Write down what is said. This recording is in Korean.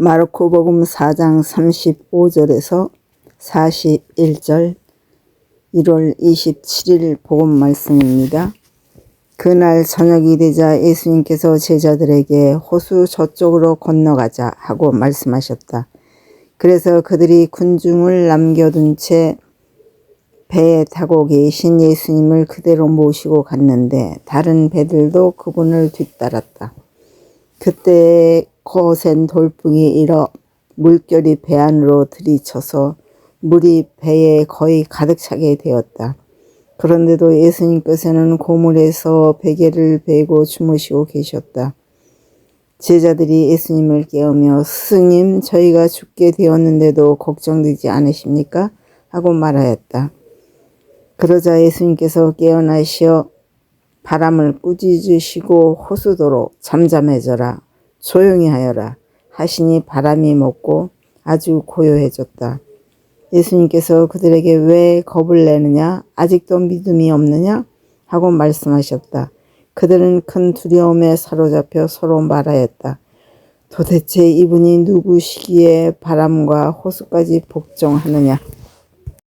마르코복음 4장 35절에서 41절 1월 27일 복음 말씀입니다. 그날 저녁이 되자 예수님께서 제자들에게 호수 저쪽으로 건너가자 하고 말씀하셨다. 그래서 그들이 군중을 남겨둔 채 배에 타고 계신 예수님을 그대로 모시고 갔는데 다른 배들도 그분을 뒤따랐다. 그때 거센 돌풍이 일어 물결이 배 안으로 들이쳐서 물이 배에 거의 가득 차게 되었다. 그런데도 예수님께서는 고물에서 베개를 베고 주무시고 계셨다. 제자들이 예수님을 깨우며 스승님 저희가 죽게 되었는데도 걱정되지 않으십니까? 하고 말하였다. 그러자 예수님께서 깨어나시어 바람을 꾸짖으시고 호수도로 잠잠해져라 조용히 하여라 하시니 바람이 멎고 아주 고요해졌다. 예수님께서 그들에게 왜 겁을 내느냐 아직도 믿음이 없느냐 하고 말씀하셨다. 그들은 큰 두려움에 사로잡혀 서로 말하였다. 도대체 이분이 누구시기에 바람과 호수까지 복종하느냐?